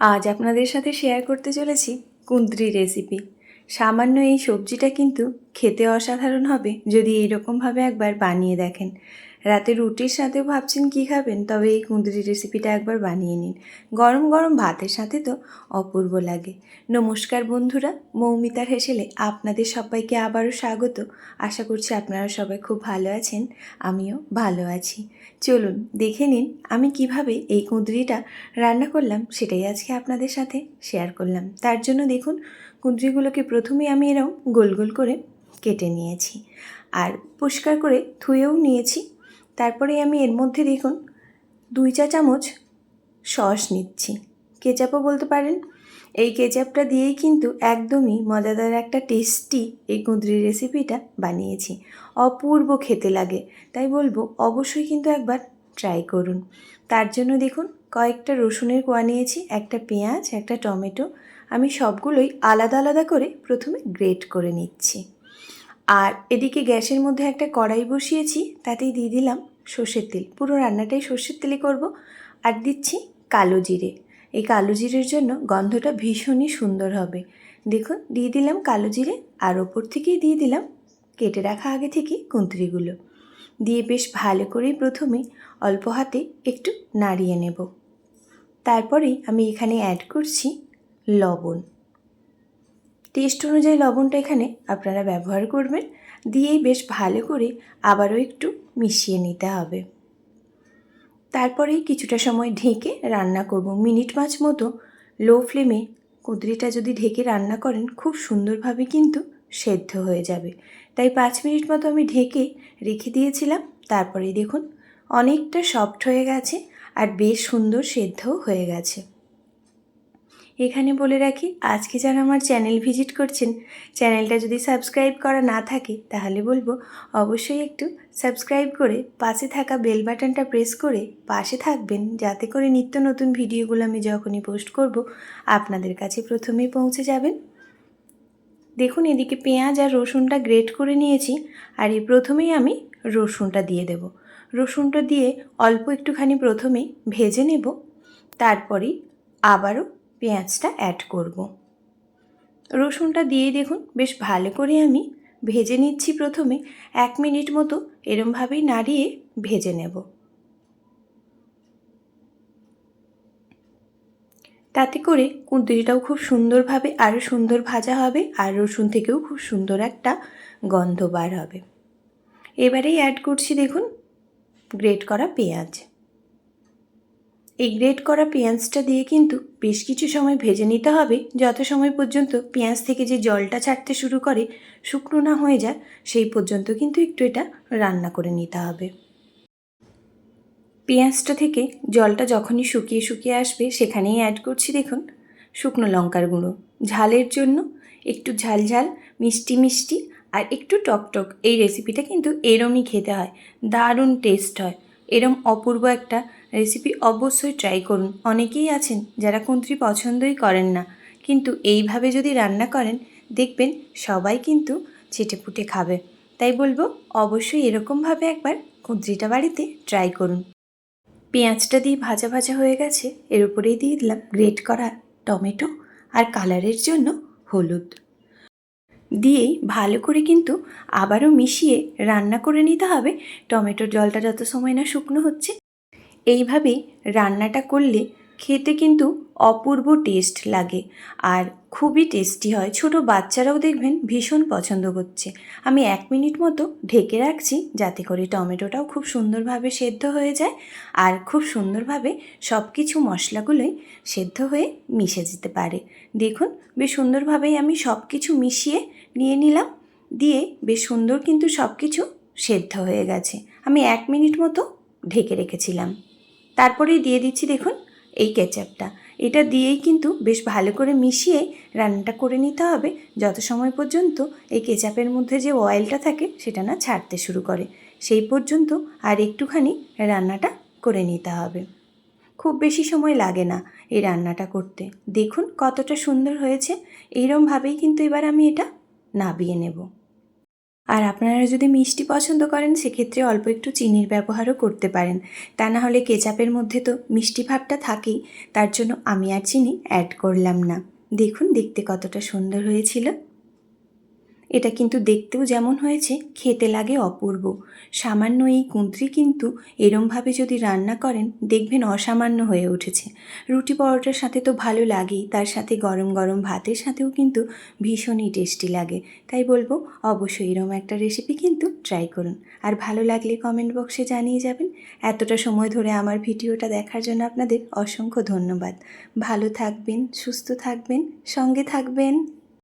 আজ আপনাদের সাথে শেয়ার করতে চলেছি কুন্দ্রি রেসিপি সামান্য এই সবজিটা কিন্তু খেতে অসাধারণ হবে যদি এইরকমভাবে একবার বানিয়ে দেখেন। রাতে রুটির সাথেও ভাবছেন কী খাবেন, তবে এই কুঁদরি রেসিপিটা একবার বানিয়ে নিন। গরম গরম ভাতের সাথে তো অপূর্ব লাগে। নমস্কার বন্ধুরা, মৌমিতার হেসেলে আপনাদের সবাইকে আবারও স্বাগত। আশা করছি আপনারা সবাই খুব ভালো আছেন, আমিও ভালো আছি। চলুন, দেখে নিন আমি কীভাবে এই কুঁদরিটা রান্না করলাম, সেটাই আজকে আপনাদের সাথে শেয়ার করলাম। তার জন্য দেখুন, কুঁদরিগুলোকে প্রথমেই আমি এরকম গোল গোল করে কেটে নিয়েছি। আর পরিষ্কার করে ধুয়েও নিয়েছি। তারপরে আমি এর মধ্যে দেখুন, দুই চা চামচ সস নিচ্ছি। কেচাপও বলতে পারেন। এই কেচাপটা দিয়েই কিন্তু একদমই মজাদার একটা টেস্টি এই কুঁদরি রেসিপিটা বানিয়েছি। অপূর্ব খেতে লাগে। তাই বলব, অবশ্যই কিন্তু একবার ট্রাই করুন। তার জন্য দেখুন, কয়েকটা রসুনের কোয়া নিয়েছি, একটা পেঁয়াজ, একটা টমেটো। আমি সবগুলোই আলাদা আলাদা করে প্রথমে গ্রেট করে নিচ্ছি। আর এদিকে গ্যাসের মধ্যে একটা কড়াই বসিয়েছি, তাতেই দিয়ে দিলাম সর্ষের তেল। পুরো রান্নাটাই সর্ষের তেলে করব। আর দিচ্ছি কালো জিরে। এই কালো জিরের জন্য গন্ধটা ভীষণই সুন্দর হবে। দেখুন, দিয়ে দিলাম কালো জিরে আর ওপর থেকেই দিয়ে দিলাম কেটে রাখা আগে থেকে কুঁতরিগুলো দিয়ে বেশ ভালো করেই প্রথমে অল্প হাতে একটু নাড়িয়ে নেব। তারপরেই আমি এখানে অ্যাড করছি লবণ। টেস্ট অনুযায়ী লবণটা এখানে আপনারা ব্যবহার করবেন। দিয়েই বেশ ভালো করে আবারও একটু মিশিয়ে নিতে হবে। তারপরেই কিছুটা সময় ঢেকে রান্না করব। মিনিট পাঁচ মতো লো ফ্লেমে কুদরিটা যদি ঢেকে রান্না করেন, খুব সুন্দরভাবে কিন্তু সেদ্ধ হয়ে যাবে। তাই পাঁচ মিনিট মতো আমি ঢেকে রেখে দিয়েছিলাম। তারপরেই দেখুন, অনেকটা সফট হয়ে গেছে আর বেশ সুন্দর সেদ্ধও হয়ে গেছে। এখানে বলে রাখি, আজকে যারা আমার চ্যানেল ভিজিট করছেন, চ্যানেলটা যদি সাবস্ক্রাইব করা না থাকে, তাহলে বলব, অবশ্যই একটু সাবস্ক্রাইব করে পাশে থাকা বেল বাটনটা প্রেস করে পাশে থাকবেন, যাতে করে নিত্য নতুন ভিডিওগুলো আমি যখনই পোস্ট করব, আপনাদের কাছে প্রথমেই পৌঁছে যাবেন। দেখুন, এদিকে পেঁয়াজ আর রসুনটা গ্রেট করে নিয়েছি, আর এই প্রথমেই আমি রসুনটা দিয়ে দেব। রসুনটা দিয়ে অল্প একটুখানি প্রথমেই ভেজে নেব, তারপরেই আবারও পেঁয়াজটা অ্যাড করব। রসুনটা দিয়ে দেখুন, বেশ ভালো করে আমি ভেজে নিচ্ছি প্রথমে। এক মিনিট মতো এরমভাবেই নাড়িয়ে ভেজে নেব। তাতে করে কুঁদরিটাও খুব সুন্দরভাবে, আরও সুন্দর ভাজা হবে, আর রসুন থেকেও খুব সুন্দর একটা গন্ধ বার হবে। এবারেই অ্যাড করছি দেখুন গ্রেট করা পেঁয়াজ। এই গ্রেট করা পেঁয়াজটা দিয়ে কিন্তু বেশ কিছু সময় ভেজে নিতে হবে। যত সময় পর্যন্ত পেঁয়াজ থেকে যে জলটা ছাড়তে শুরু করে শুকনো না হয়ে যায়, সেই পর্যন্ত কিন্তু একটু এটা রান্না করে নিতে হবে। পেঁয়াজটা থেকে জলটা যখনই শুকিয়ে শুকিয়ে আসবে, সেখানেই অ্যাড করছি দেখুন, শুকনো লঙ্কার গুঁড়ো। ঝালের জন্য একটু ঝাল ঝাল, মিষ্টি মিষ্টি আর একটু টক টক। এই রেসিপিটা কিন্তু এরমই খেতে হয়, দারুণ টেস্ট হয়। এরম অপূর্ব একটা রেসিপি অবশ্যই ট্রাই করুন। অনেকেই আছেন যারা কুন্ত্রি পছন্দই করেন না। কিন্তু এইভাবে যদি রান্না করেন, দেখবেন সবাই কিন্তু চেটেপুটে খাবে। তাই বলব, অবশ্যই এরকমভাবে একবার কুন্ত্রিটা বাড়িতে ট্রাই করুন। পেঁয়াজটা দিয়ে ভাজা ভাজা হয়ে গেছে, এর উপরেই দিয়ে দিলাম গ্রেট করা টমেটো আর কালারের জন্য হলুদ। দিয়েই ভালো করে কিন্তু আবারও মিশিয়ে রান্না করে নিতে হবে। টমেটোর জলটা যত সময় না শুকনো হচ্ছে এইভাবেই রান্নাটা করলে খেতে কিন্তু অপূর্ব টেস্ট লাগে। আর খুবই টেস্টি হয়। ছোট বাচ্চারাও দেখবেন ভীষণ পছন্দ করছে। আমি এক মিনিট মতো ঢেকে রাখছি যাতে করে টমেটোটাও খুব সুন্দরভাবে সেদ্ধ হয়ে যায় আর খুব সুন্দরভাবে সব কিছু মশলাগুলোই সেদ্ধ হয়ে মিশে যেতে পারে। দেখুন, বেশ সুন্দরভাবেই আমি সব কিছু মিশিয়ে নিয়ে নিলাম। দিয়ে বেশ সুন্দর কিন্তু সব কিছু সেদ্ধ হয়ে গেছে। আমি এক মিনিট মতো ঢেকে রেখেছিলাম। তারপরেই দিয়ে দিচ্ছি দেখুন এই কেচাপটা। এটা দিয়েই কিন্তু বেশ ভালো করে মিশিয়ে রান্নাটা করে নিতে হবে। যত সময় পর্যন্ত এই কেচাপের মধ্যে যে অয়েলটা থাকে সেটা না ছাড়তে শুরু করে, সেই পর্যন্ত আর একটুখানি রান্নাটা করে নিতে হবে। খুব বেশি সময় লাগে না এই রান্নাটা করতে। দেখুন কতটা সুন্দর হয়েছে। এইরমভাবেই কিন্তু এবার আমি এটা নাবিয়ে নেব। আর আপনারা যদি মিষ্টি পছন্দ করেন, সেক্ষেত্রে অল্প একটু চিনির ব্যবহারও করতে পারেন। তা না হলে কেচাপের মধ্যে তো মিষ্টি ভাবটা থাকেই, তার জন্য আমি আর চিনি অ্যাড করলাম না। দেখুন, দেখতে কতটা সুন্দর হয়েছিল। এটা কিন্তু দেখতেও যেমন হয়েছে, খেতে লাগে অপূর্ব। সামান্য এই কুঁদরি কিন্তু এরমভাবে যদি রান্না করেন, দেখবেন অসামান্য হয়ে উঠেছে। রুটি পরোটার সাথে তো ভালো লাগেই, তার সাথে গরম গরম ভাতের সাথেও কিন্তু ভীষণই টেস্টি লাগে। তাই বলব, অবশ্যই এরম একটা রেসিপি কিন্তু ট্রাই করুন। আর ভালো লাগলে কমেন্ট বক্সে জানিয়ে যাবেন। এতটা সময় ধরে আমার ভিডিওটা দেখার জন্য আপনাদের অসংখ্য ধন্যবাদ। ভালো থাকবেন, সুস্থ থাকবেন, সঙ্গে থাকবেন।